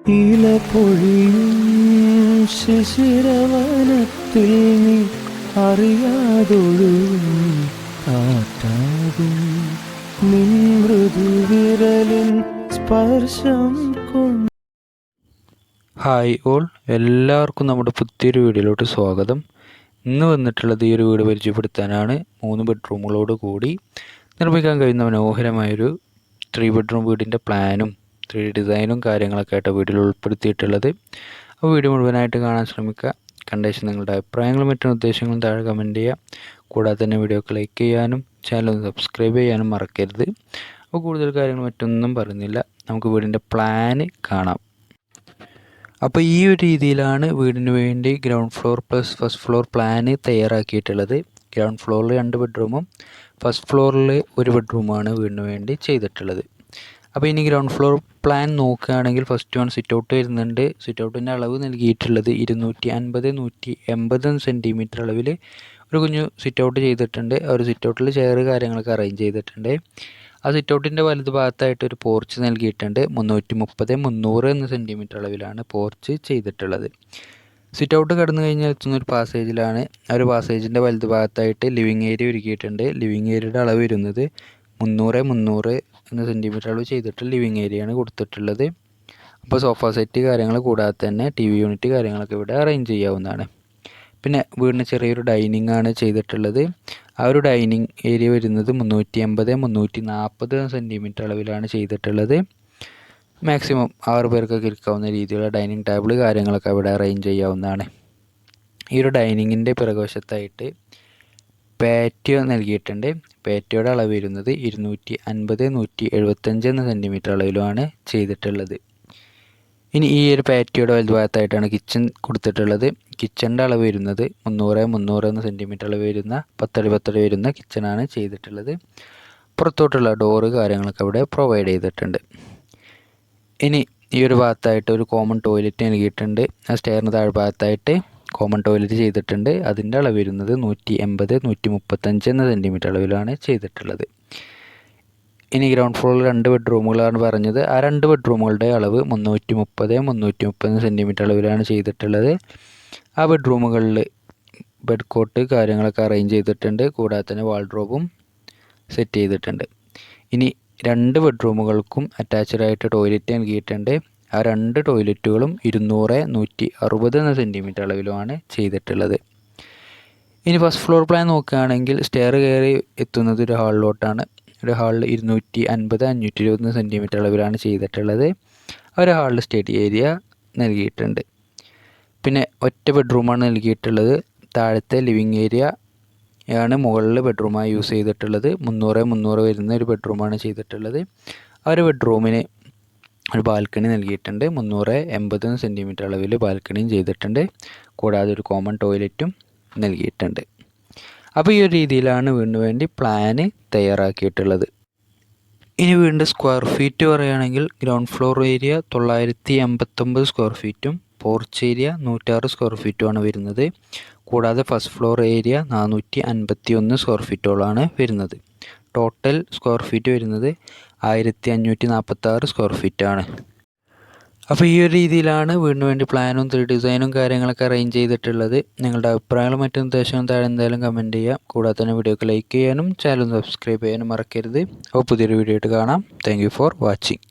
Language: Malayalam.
ഇല പൊഴിയും ശിശിരവനത്തിൽ നീ അറിയാതൊഴുകും കാറ്റാകും നിൻ മൃദുവിരലിൻ സ്പർശം കൊണ്ട്. ഹായ് ഓൾ എല്ലാവർക്കും നമ്മുടെ പുതിയൊരു വീഡിയോയിലോട്ട് സ്വാഗതം. ഇന്ന് വന്നിട്ടുള്ളത് ഈ ഒരു വീട് പരിചയപ്പെടുത്താനാണ് മൂന്ന് ബെഡ്റൂമുകളോട് കൂടി നിർമ്മിക്കാൻ കഴിയുന്ന മനോഹരമായൊരു ത്രീ ബെഡ്റൂം വീടിന്റെ പ്ലാനും ത്രീ ഡി ഡിസൈനും കാര്യങ്ങളൊക്കെ ആയിട്ട് വീഡിയോയിൽ ഉൾപ്പെടുത്തിയിട്ടുള്ളത്. ആ വീഡിയോ മുഴുവനായിട്ട് കാണാൻ ശ്രമിക്കുക. കണ്ടേഷൻ നിങ്ങളുടെ അഭിപ്രായങ്ങളും മറ്റും ഉദ്ദേശങ്ങളും താഴെ കമന്റ് ചെയ്യുക. കൂടാതെ തന്നെ വീഡിയോക്ക് ലൈക്ക് ചെയ്യാനും ചാനൽ സബ്സ്ക്രൈബ് ചെയ്യാനും മറക്കരുത്. അപ്പോൾ കൂടുതൽ കാര്യങ്ങൾ മറ്റൊന്നും പറയുന്നില്ല. നമുക്ക് വീടിന്റെ പ്ലാന് കാണാം. അപ്പോൾ ഈ ഒരു രീതിയിലാണ് വീടിന് വേണ്ടി ground floor plus first floor plan തയ്യാറാക്കിയിട്ടുള്ളത്. ഗ്രൗണ്ട് ഫ്ലോറിൽ രണ്ട് ബെഡ്റൂമും ഫസ്റ്റ് ഫ്ലോറിൽ ഒരു ബെഡ്റൂമാണ് വീടിന് വേണ്ടി ചെയ്തിട്ടുള്ളത്. അപ്പോൾ ഇനി ഗ്രൗണ്ട് ഫ്ലോർ പ്ലാൻ നോക്കുകയാണെങ്കിൽ ഫസ്റ്റ് വൺ സിറ്റ് ഔട്ട് വരുന്നുണ്ട്. സിറ്റ് ഔട്ടിന്റെ അളവ് നൽകിയിട്ടുള്ളത് ഇരുന്നൂറ്റി അൻപത് നൂറ്റി എൺപത് സെന്റിമീറ്റർ അളവിൽ ഒരു കുഞ്ഞു സിറ്റ് ഔട്ട് ചെയ്തിട്ടുണ്ട്. ആ ഒരു സിറ്റ് ഔട്ടിൽ ചെയർ കാര്യങ്ങളൊക്കെ അറേഞ്ച് ചെയ്തിട്ടുണ്ട്. ആ സിറ്റ് ഔട്ടിന്റെ വലത് ഭാഗത്തായിട്ട് ഒരു പോർച്ച് നൽകിയിട്ടുണ്ട്. മുന്നൂറ്റി മുപ്പത് മുന്നൂറ് എന്ന സെന്റിമീറ്റർ അളവിലാണ് പോർച്ച് ചെയ്തിട്ടുള്ളത്. സിറ്റ് ഔട്ട് കടന്നു കഴിഞ്ഞാൽ എത്തുന്ന ഒരു പാസേജിലാണ് ആ ഒരു പാസേജിന്റെ വലത് ഭാഗത്തായിട്ട് ലിവിങ് ഏരിയ ഒരുക്കിയിട്ടുണ്ട്. ലിവിങ് ഏരിയയുടെ അളവ് വരുന്നത് മുന്നൂറ് മുന്നൂറ് എന്ന സെന്റിമീറ്റർ അളവ് ചെയ്തിട്ട് ലിവിങ് ഏരിയയാണ് കൊടുത്തിട്ടുള്ളത്. അപ്പോൾ സോഫ സെറ്റ് കാര്യങ്ങൾ കൂടാതെ തന്നെ ടി വി യൂണിറ്റ് കാര്യങ്ങളൊക്കെ ഇവിടെ അറേഞ്ച് ചെയ്യാവുന്നതാണ്. പിന്നെ വീടിന് ചെറിയൊരു ഡൈനിങ് ആണ് ചെയ്തിട്ടുള്ളത്. ആ ഒരു ഡൈനിങ് ഏരിയ വരുന്നത് മുന്നൂറ്റി അമ്പത് മുന്നൂറ്റി നാൽപ്പത് സെന്റിമീറ്റർ അളവിലാണ് ചെയ്തിട്ടുള്ളത്. മാക്സിമം ആറ് പേർക്കൊക്കെ ഇരിക്കാവുന്ന രീതിയിലുള്ള ഡൈനിങ് ടേബിൾ കാര്യങ്ങളൊക്കെ അവിടെ അറേഞ്ച് ചെയ്യാവുന്നതാണ്. ഈ ഒരു ഡൈനിങ്ങിന്റെ പിറകുവശത്തായിട്ട് പാറ്റിയോ നൽകിയിട്ടുണ്ട്. പാറ്റിയോയുടെ അളവ് വരുന്നത് ഇരുന്നൂറ്റി അൻപത് നൂറ്റി എഴുപത്തഞ്ച് എന്ന സെന്റിമീറ്റർ അളവിലുമാണ് ചെയ്തിട്ടുള്ളത്. ഇനി ഈ ഒരു പാറ്റിയുടെ വലുതുഭാഗത്തായിട്ടാണ് കിച്ചൺ കൊടുത്തിട്ടുള്ളത്. കിച്ചണിന്റെ അളവ് വരുന്നത് മുന്നൂറ് മുന്നൂറ് എന്ന സെന്റിമീറ്റർ അളവ് വരുന്ന പത്തടി പത്തടി വരുന്ന കിച്ചണാണ് ചെയ്തിട്ടുള്ളത്. പുറത്തോട്ടുള്ള ഡോറ് കാര്യങ്ങളൊക്കെ അവിടെ പ്രൊവൈഡ് ചെയ്തിട്ടുണ്ട്. ഇനി ഈ ഒരു ഭാഗത്തായിട്ട് ഒരു കോമൺ ടോയ്ലറ്റ് നൽകിയിട്ടുണ്ട്. ആ സ്റ്റെയറിന് താഴ്ഭാഗത്തായിട്ട് കോമൺ ടോയ്ലറ്റ് ചെയ്തിട്ടുണ്ട്. അതിന്റെ അളവ് വരുന്നത് നൂറ്റി എൺപത് നൂറ്റി മുപ്പത്തഞ്ച് എന്ന സെന്റിമീറ്റർ അളവിലാണ് ചെയ്തിട്ടുള്ളത്. ഇനി ഗ്രൗണ്ട് ഫ്ലോറിൽ രണ്ട് ബെഡ്റൂമുകളാണ് പറഞ്ഞത്. ആ രണ്ട് ബെഡ്റൂമുകളുടെ അളവ് മുന്നൂറ്റി മുപ്പത് മുന്നൂറ്റി മുപ്പത് സെന്റിമീറ്റർ അളവിലാണ് ചെയ്തിട്ടുള്ളത്. ആ ബെഡ്റൂമുകളിൽ ബെഡ് കോട്ട് കാര്യങ്ങളൊക്കെ അറേഞ്ച് ചെയ്തിട്ടുണ്ട്. കൂടാതെ തന്നെ വാൾഡ്രോബും സെറ്റ് ചെയ്തിട്ടുണ്ട്. ഇനി രണ്ട് ബെഡ്റൂമുകൾക്കും അറ്റാച്ച്ഡ് ആയിട്ട് ടോയ്ലറ്റ് നൽകിയിട്ടുണ്ട്. ആ രണ്ട് ടോയ്ലറ്റുകളും ഇരുന്നൂറ് നൂറ്റി അറുപത് എന്ന സെന്റിമീറ്റർ അളവിലുമാണ് ചെയ്തിട്ടുള്ളത്. ഇനി ഫസ്റ്റ് ഫ്ലോർ പ്ലാൻ നോക്കുകയാണെങ്കിൽ സ്റ്റെയർ കയറി എത്തുന്നത് ഒരു ഹാളിലോട്ടാണ് ഒരു ഹാളിൽ ഇരുന്നൂറ്റി അൻപത് അഞ്ഞൂറ്റി ഇരുപത് സെന്റിമീറ്റർ അളവിലാണ് ചെയ്തിട്ടുള്ളത്. ഒരു ഹാളിൽ സ്റ്റഡി ഏരിയ നൽകിയിട്ടുണ്ട്. പിന്നെ ഒറ്റ ബെഡ്റൂമാണ് നൽകിയിട്ടുള്ളത്. താഴത്തെ ലിവിങ് ഏരിയ ആണ് മുകളിൽ ബെഡ്റൂമായി യൂസ് ചെയ്തിട്ടുള്ളത്. മുന്നൂറ് മുന്നൂറ് വരുന്ന ഒരു ബെഡ്റൂമാണ് ചെയ്തിട്ടുള്ളത്. ആ ഒരു ബെഡ്റൂമിന് ഒരു ബാൽക്കണി നൽകിയിട്ടുണ്ട്. മുന്നൂറ് എൺപത് സെന്റിമീറ്റർ അളവിൽ ബാൽക്കണിയും ചെയ്തിട്ടുണ്ട്. കൂടാതെ ഒരു കോമൺ ടോയ്ലറ്റും നൽകിയിട്ടുണ്ട്. അപ്പോൾ ഈ ഒരു രീതിയിലാണ് വീടിന് വേണ്ടി പ്ലാന് തയ്യാറാക്കിയിട്ടുള്ളത്. ഇനി വീണ്ടും സ്ക്വയർ ഫീറ്റ് പറയുകയാണെങ്കിൽ ഗ്രൗണ്ട് ഫ്ലോർ ഏരിയ തൊള്ളായിരത്തി എൺപത്തൊമ്പത് സ്ക്വയർ ഫീറ്റും പോർച്ച് ഏരിയ നൂറ്റാറ് സ്ക്വയർ ഫീറ്റുമാണ് വരുന്നത്. കൂടാതെ ഫസ്റ്റ് ഫ്ലോർ ഏരിയ നാനൂറ്റി അൻപത്തി ഒന്ന് സ്ക്വയർ ഫീറ്റോളാണ് വരുന്നത്. ടോട്ടൽ സ്ക്വയർ ഫീറ്റ് വരുന്നത് ആയിരത്തി അഞ്ഞൂറ്റി നാൽപ്പത്താറ് സ്ക്വയർ ഫീറ്റാണ് അപ്പോൾ ഈ ഒരു രീതിയിലാണ് വീടിന് വേണ്ടി പ്ലാനും ത്രീ ഡിസൈനും കാര്യങ്ങളൊക്കെ അറേഞ്ച് ചെയ്തിട്ടുള്ളത്. നിങ്ങളുടെ അഭിപ്രായങ്ങളും മറ്റു നിർദ്ദേശങ്ങളും താഴെ എന്തായാലും കമന്റ് ചെയ്യാം. കൂടാതെ തന്നെ വീഡിയോക്ക് ലൈക്ക് ചെയ്യാനും ചാനൽ സബ്സ്ക്രൈബ് ചെയ്യാനും മറക്കരുത്. അപ്പോൾ പുതിയൊരു വീഡിയോ ആയിട്ട് കാണാം. Thank for watching